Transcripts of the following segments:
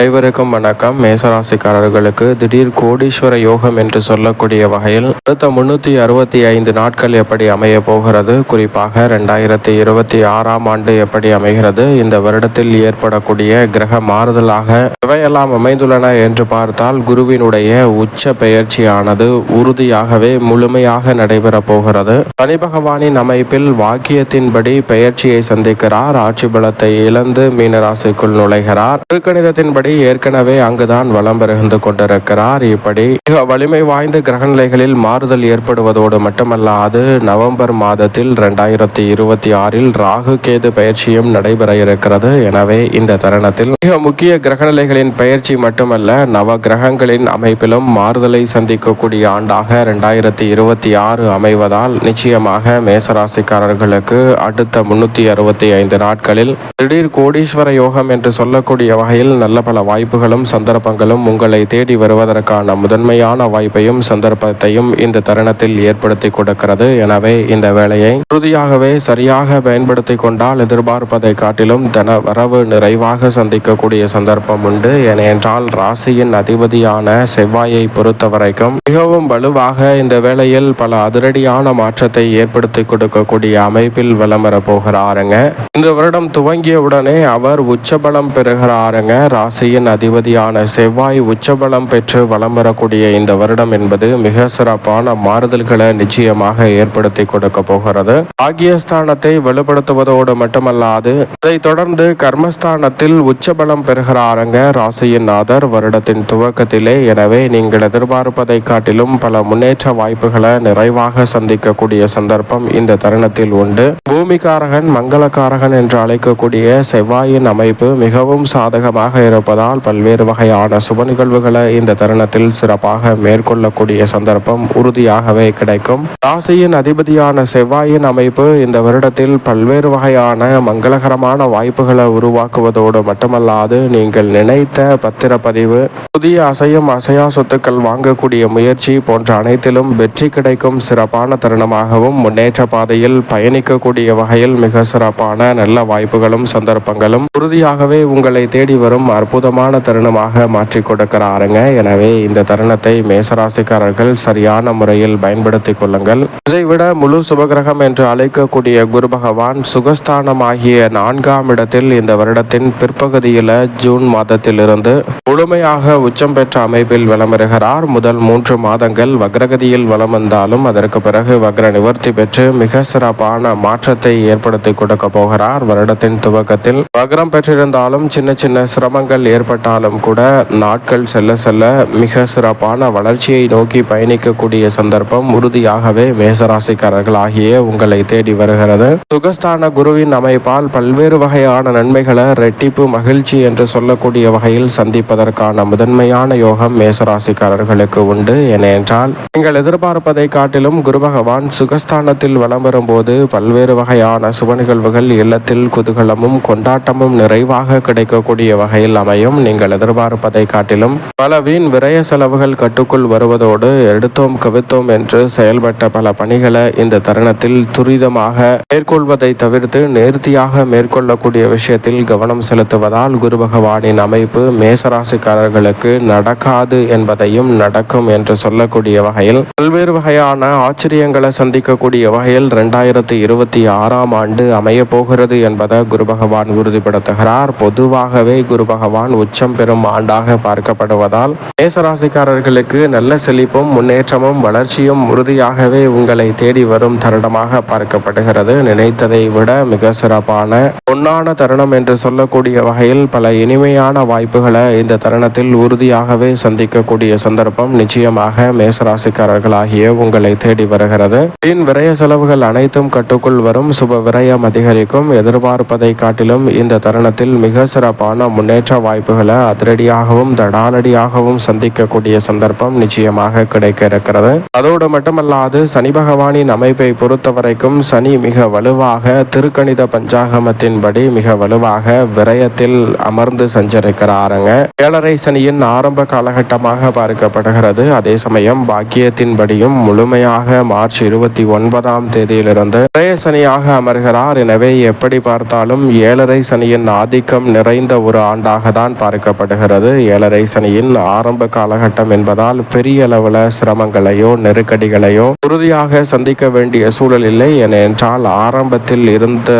அனைவருக்கும் வணக்கம். மேசராசிக்காரர்களுக்கு திடீர் கோடீஸ்வர யோகம் என்று சொல்லக்கூடிய வகையில் அடுத்த முன்னூத்தி அறுபத்தி ஐந்து நாட்கள் எப்படி அமைய போகிறது? குறிப்பாக ரெண்டாயிரத்தி இருபத்தி ஆறாம் ஆண்டு எப்படி அமைகிறது? இந்த வருடத்தில் ஏற்படக்கூடிய கிரக மாறுதலாக இவையெல்லாம் அமைந்துள்ளன என்று பார்த்தால் குருவினுடைய உச்ச பெயர்ச்சியானது உறுதியாகவே முழுமையாக நடைபெறப் போகிறது. சனி பகவானின் அமைப்பில் வாக்கியத்தின்படி பெயர்ச்சியை சந்திக்கிறார். ஆட்சி பலத்தை இழந்து மீனராசிக்குள் நுழைகிறார். திருக்கணிதத்தின்படி ஏற்கனவே அங்குதான் வலம் பிறந்து கொண்டிருக்கிறார். இப்படி மிக வலிமை வாய்ந்த கிரகநிலைகளில் மாறுதல் ஏற்படுவதோடு மட்டுமல்லாது நவம்பர் மாதத்தில் இரண்டாயிரத்தி இருபத்தி ஆறில் ராகு கேது பயிற்சியும் நடைபெற இருக்கிறது. எனவே இந்த தருணத்தில் மிக முக்கிய கிரகநிலைகளின் பயிற்சி மட்டுமல்ல நவ கிரகங்களின் அமைப்பிலும் மாறுதலை சந்திக்கக்கூடிய ஆண்டாக இரண்டாயிரத்தி இருபத்தி ஆறு அமைவதால் நிச்சயமாக மேசராசிக்காரர்களுக்கு அடுத்த முன்னூத்தி அறுபத்தி ஐந்து நாட்களில் திடீர் கோடீஸ்வர யோகம் என்று சொல்லக்கூடிய வகையில் நல்ல பல வாய்ப்புகளும் சந்தர்ப்பங்களும் உங்களை தேடி வருவதற்கான முதன்மையான வாய்ப்பையும் சந்தர்ப்பத்தையும் இந்த தருணத்தில் ஏற்படுத்தி கொடுக்கிறது. எனவே இந்த வேலையை உறுதியாகவே சரியாக பயன்படுத்தி கொண்டால் எதிர்பார்ப்பதை காட்டிலும் தன வரவு நிறைவாக சந்திக்கக்கூடிய சந்தர்ப்பம் உண்டு. ஏனென்றால் ராசியின் அதிபதியான செவ்வாயை பொறுத்த வரைக்கும் மிகவும் வலுவாக இந்த வேளையில் பல அதிரடியான மாற்றத்தை ஏற்படுத்தி கொடுக்கக்கூடிய அமைப்பில் வலம் வரப்போகிறாருங்க இந்த வருடம் துவங்கிய உடனே அவர் உச்சபலம் பெறுகிறாருங்க. ராசி ராசியின் அதிபதியான செவ்வாய் உச்சபலம் பெற்று வளம் வரக்கூடிய இந்த வருடம் என்பது மிக சிறப்பான மாறுதல்களை நிச்சயமாக ஏற்படுத்தி கொடுக்க போகிறது. ஆகியஸ்தானத்தை வெளிப்படுத்துவதோடு மட்டுமல்லாது இதைத் தொடர்ந்து கர்மஸ்தானத்தில் உச்சபலம் பெறுகிறாருங்க ராசியின் ஆதர் வருடத்தின் துவக்கத்திலே. எனவே நீங்கள் எதிர்பார்ப்பதை காட்டிலும் பல முன்னேற்ற வாய்ப்புகளை நிறைவாக சந்திக்கக்கூடிய சந்தர்ப்பம் இந்த தருணத்தில் உண்டு. பூமிகாரகன் மங்களக்காரகன் என்று அழைக்கக்கூடிய செவ்வாயின் அமைப்பு மிகவும் சாதகமாக இருப்பது இருப்பதால் பல்வேறு வகையான சுப நிகழ்வுகளை இந்த தருணத்தில் சிறப்பாக மேற்கொள்ளக்கூடிய சந்தர்ப்பம் உறுதியாகவே கிடைக்கும். ராசியின் அதிபதியான செவ்வாயின் அமைப்பு இந்த வருடத்தில் பல்வேறு வகையான மங்களகரமான வாய்ப்புகளை உருவாக்குவதோடு மட்டுமல்லாது நீங்கள் நினைத்த பத்திரப்பதிவு புதிய அசையும் அசையா சொத்துக்கள் வாங்கக்கூடிய முயற்சி போன்ற அனைத்திலும் வெற்றி கிடைக்கும் சிறப்பான தருணமாகவும் முன்னேற்ற பாதையில் பயணிக்கக்கூடிய வகையில் மிக சிறப்பான நல்ல வாய்ப்புகளும் சந்தர்ப்பங்களும் உறுதியாகவே உங்களை தேடி வரும் அற்புத அற்புதமான தருணமாக மாற்றி கொடுக்கிறாருங்க. எனவே இந்த தருணத்தை மேசராசிக்காரர்கள் சரியான முறையில் பயன்படுத்திக் கொள்ளுங்கள். இதைவிட முழு சுபகிரகம் என்று அழைக்கக்கூடிய குரு பகவான் சுகஸ்தானமாகிய நான்காம் இடத்தில் இந்த வருடத்தின் பிற்பகுதியில் ஜூன் மாதத்திலிருந்து முழுமையாக உச்சம் பெற்ற அமைப்பில் வலம் வருகிறார் முதல் மூன்று மாதங்கள் வக்ரகதியில் வலம் வந்தாலும் அதற்கு பிறகு வக்ர நிவர்த்தி பெற்று மிக சிறப்பான மாற்றத்தை ஏற்படுத்தி கொடுக்க போகிறார். வருடத்தின் துவக்கத்தில் வக்ரம் பெற்றிருந்தாலும் சின்ன சின்ன சிரமங்கள் ஏற்பட்டாலும் கூட நாட்கள் செல்ல செல்ல மிக சிறப்பான வளர்ச்சியை நோக்கி பயணிக்கக்கூடிய சந்தர்ப்பம் உறுதியாகவே மேசராசிக்காரர்கள் ஆகிய உங்களை தேடி வருகிறது. சுகஸ்தான குருவின் அமைப்பால் பல்வேறு வகையான நன்மைகளை ரெட்டிப்பு மகிழ்ச்சி என்று சொல்லக்கூடிய வகையில் சந்திப்பதற்கான முதன்மையான யோகம் மேசராசிக்காரர்களுக்கு உண்டு. ஏனென்றால் நீங்கள் எதிர்பார்ப்பதை காட்டிலும் குரு பகவான் சுகஸ்தானத்தில் வலம் வரும்போது பல்வேறு வகையான சுப நிகழ்வுகள் இல்லத்தில் குதூகலமும் கொண்டாட்டமும் நிறைவாக கிடைக்கக்கூடிய வகையில் அமையும் நீங்கள் எதிர்பார்ப்பதை காட்டிலும் பல வீண் விரய செலவுகள் கட்டுக்குள் வருவதோடு எடுத்தோம் கவித்தோம் என்று செயல்பட்ட பல பணிகளை இந்த தருணத்தில் துரிதமாக மேற்கொள்வதை தவிர்த்து நேர்த்தியாக மேற்கொள்ளக்கூடிய விஷயத்தில் கவனம் செலுத்துவதால் குரு பகவானின் அமைப்பு மேசராசிக்காரர்களுக்கு நடக்காது என்பதையும் நடக்கும் என்று சொல்லக்கூடிய வகையில் பல்வேறு வகையான ஆச்சரியங்களை சந்திக்கக்கூடிய வகையில் இரண்டாயிரத்தி இருபத்தி ஆறாம் ஆண்டு அமைய போகிறது என்பதை குரு பகவான் உறுதிப்படுத்துகிறார். பொதுவாகவே குரு பகவான் உச்சம் பெறும் ஆண்டாக பார்க்கப்படுவதால் மேசராசிக்காரர்களுக்கு நல்ல செழிப்பும் முன்னேற்றமும் வளர்ச்சியும் உறுதியாகவே உங்களை தேடி வரும் தருணமாக பார்க்கப்படுகிறது. நினைத்ததை விட மிக சிறப்பான பொன்னான தருணம் என்று சொல்லக்கூடிய வகையில் பல இனிமையான வாய்ப்புகளை இந்த தருணத்தில் உறுதியாகவே சந்திக்கக்கூடிய சந்தர்ப்பம் நிச்சயமாக மேசராசிக்காரர்களாகிய உங்களை தேடி வருகிறது. பின் விரய செலவுகள் அனைத்தும் கட்டுக்குள் வரும் சுப விரயம் அதிகரிக்கும். எதிர்பார்ப்பதை காட்டிலும் இந்த தருணத்தில் மிக சிறப்பான முன்னேற்ற வாய்ப்புகளை அதிரடியாகவும் தடாலடியாகவும் சந்திக்கக்கூடிய சந்தர்ப்பம் நிச்சயமாக கிடைக்க இருக்கிறது அதோடு மட்டுமல்லாது சனி பகவானின் அமைப்பை பொறுத்தவரைக்கும் சனி மிக வலுவாக திருக்கணித பஞ்சாகமத்தின்படி மிக வலுவாக விரயத்தில் அமர்ந்து சஞ்சரிக்கிறாருங்க. ஏழரை சனியின் ஆரம்ப காலகட்டமாக பார்க்கப்படுகிறது. அதே சமயம் பாக்கியத்தின்படியும் முழுமையாக மார்ச் இருபத்தி ஒன்பதாம் தேதியிலிருந்து விரய சனியாக அமர்கிறார். எனவே எப்படி பார்த்தாலும் ஏழரை சனியின் ஆதிக்கம் நிறைந்த ஒரு ஆண்டாக தான் தான் பார்க்கப்படுகிறது. ஏழரை சனியின் ஆரம்ப காலகட்டம் என்பதால் பெரிய அளவில் சிரமங்களையோ நெருக்கடிகளையோ உறுதியாக சந்திக்க வேண்டிய சூழல் இல்லை. ஏனென்றால் ஆரம்பத்தில் இருந்த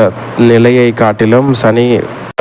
நிலையை காட்டிலும் சனி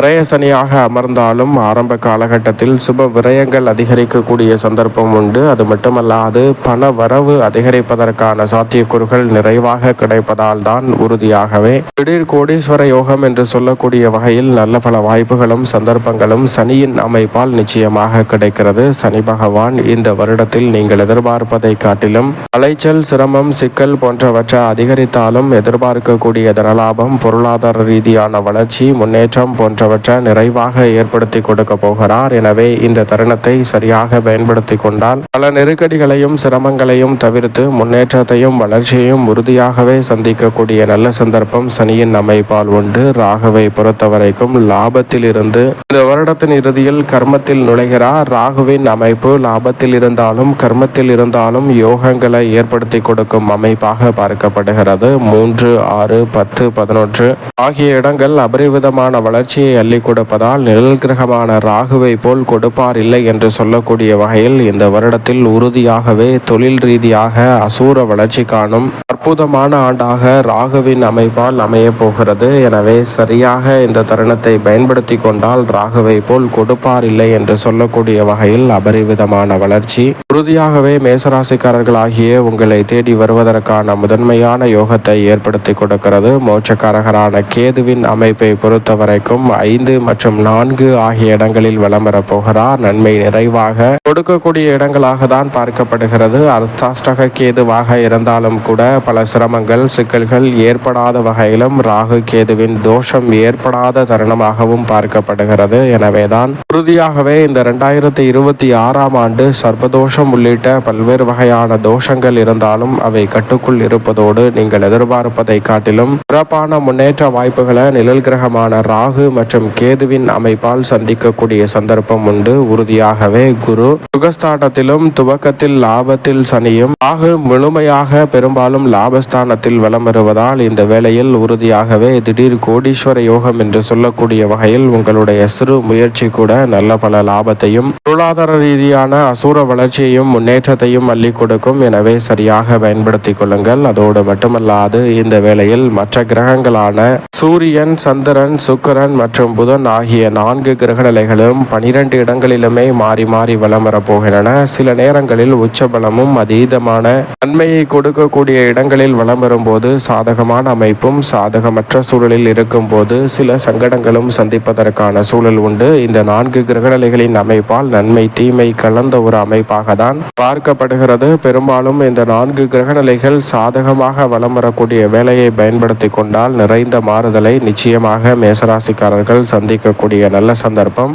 விரயசனியாக அமர்ந்தாலும் ஆரம்ப காலகட்டத்தில் சுப விரயங்கள் அதிகரிக்கக்கூடிய சந்தர்ப்பம் உண்டு. அது மட்டுமல்லாது பண வரவு அதிகரிப்பதற்கான சாத்தியக்கூறுகள் நிறைவாக கிடைப்பதால் தான் உறுதியாகவே. திடீர் கோடீஸ்வர யோகம் என்று சொல்லக்கூடிய வகையில் நல்ல பல வாய்ப்புகளும் சந்தர்ப்பங்களும் சனியின் அமைப்பால் நிச்சயமாக கிடைக்கிறது. சனி பகவான் இந்த வருடத்தில் நீங்கள் எதிர்பார்ப்பதை காட்டிலும் அலைச்சல் சிரமம் சிக்கல் போன்றவற்றை அதிகரித்தாலும் எதிர்பார்க்கக்கூடிய தனலாபம் பொருளாதார ரீதியான வளர்ச்சி முன்னேற்றம் போன்ற போன்றவற்றை நிறைவாக ஏற்படுத்தி கொடுக்க போகிறார். எனவே இந்த தருணத்தை சரியாக பயன்படுத்தி கொண்டால் பல நெருக்கடிகளையும் சிரமங்களையும் தவிர்த்து முன்னேற்றத்தையும் வளர்ச்சியையும் உறுதியாகவே சந்திக்கக்கூடிய நல்ல சந்தர்ப்பம் சனியின் அமைப்பால் உண்டு. ராகுவை பொறுத்தவரைக்கும் லாபத்தில் இருந்து இந்த வருடத்தின் இறுதியில் கர்மத்தில் நுழைகிறார். ராகுவின் அமைப்பு லாபத்தில் இருந்தாலும் கர்மத்தில் இருந்தாலும் யோகங்களை ஏற்படுத்தி கொடுக்கும் அமைப்பாக பார்க்கப்படுகிறது. மூன்று ஆறு பத்து பதினொன்று ஆகிய இடங்கள் அபரிவிதமான வளர்ச்சியை அள்ளி கொடுப்பதால் நிழல் கிரகமான ராகுவை போல் கொடுப்பார் இல்லை என்று சொல்லக்கூடிய வகையில் இந்த வருடத்தில் உறுதியாகவே தொழில் ரீதியாக அசூர வளர்ச்சி காணும் அற்புதமான ஆண்டாக ராகுவின் அமைப்பால் அமைய போகிறது. எனவே சரியாக இந்த தருணத்தை பயன்படுத்தி கொண்டால் ராகுவை போல் கொடுப்பார் இல்லை என்று சொல்லக்கூடிய வகையில் அபரிவிதமான வளர்ச்சி. உறுதியாகவே மேசராசிக்காரர்களாகிய உங்களை தேடி வருவதற்கான முதன்மையான யோகத்தை ஏற்படுத்தி கொடுக்கிறது. மோட்சக்காரகரான கேதுவின் அமைப்பை பொறுத்தவரைக்கும் ஐந்து மற்றும் நான்கு ஆகிய இடங்களில் வலம் வரப்போகிறார் நன்மை நிறைவாக. கொடுக்கக்கூடிய இடங்களாக தான் பார்க்கப்படுகிறது. அர்த்தாஷ்டக கேதுவாக இருந்தாலும் கூட பல சிரமங்கள் சிக்கல்கள் ஏற்படாத வகையிலும் ராகு கேதுவின் தோஷம் ஏற்படாத தருணமாகவும் பார்க்கப்படுகிறது. எனவேதான் உறுதியாகவே இந்த இரண்டாயிரத்தி இருபத்தி ஆறாம் ஆண்டு சர்வதோஷம் உள்ளிட்ட பல்வேறு வகையான தோஷங்கள் இருந்தாலும் அவை கட்டுக்குள் இருப்பதோடு நீங்கள் எதிர்பார்ப்பதை காட்டிலும் சிறப்பான முன்னேற்ற வாய்ப்புகளை நிழல் கிரகமான ராகு மற்றும் கேதுவின் அமைப்பால் சந்திக்கக்கூடிய சந்தர்ப்பம் உண்டு. உறுதியாகவே குரு. சுகஸ்தானத்திலும் துவக்கத்தில் லாபத்தில் சனியும் ராகு முழுமையாக பெரும்பாலும் லாபஸ்தானத்தில் வலம் வருவதால் இந்த வேளையில் உறுதியாகவே திடீர் கோடீஸ்வர யோகம் என்று சொல்லக்கூடிய வகையில் உங்களுடைய சிறு முயற்சி கூட நல்ல பல லாபத்தையும் பொருளாதார ரீதியான அசூர வளர்ச்சியையும் முன்னேற்றத்தையும் அள்ளி கொடுக்கும். எனவே சரியாக பயன்படுத்திக் கொள்ளுங்கள். அதோடு மட்டுமல்லாது இந்த வேளையில் மற்ற கிரகங்களான சூரியன் சந்திரன் சுக்கரன் மற்றும் புதன் ஆகிய நான்கு கிரகநிலைகளும் பனிரெண்டு இடங்களிலுமே மாறி மாறி வலம் வரப்போகின்றன. சில நேரங்களில் உச்சபலமும் அதீதமான நன்மையை கொடுக்கக்கூடிய இடங்களில் வலம் வரும்போது சாதகமான அமைப்பும் சாதகமற்ற சூழலில் இருக்கும்போது சில சங்கடங்களும் சந்திப்பதற்கான சூழல் உண்டு. இந்த நான்கு கிரகநிலைகளின் அமைப்பால் நன்மை தீமை கலந்த ஒரு அமைப்பாக தான் பார்க்கப்படுகிறது. பெரும்பாலும் இந்த நான்கு கிரகநிலைகள் சாதகமாக வலம் வரக்கூடிய வேலையை பயன்படுத்தி கொண்டால் நிறைந்த மாறுதலை நிச்சயமாக மேசராசிக்காரர்கள் சந்திக்கக்கூடிய நல்ல சந்தர்ப்பம்.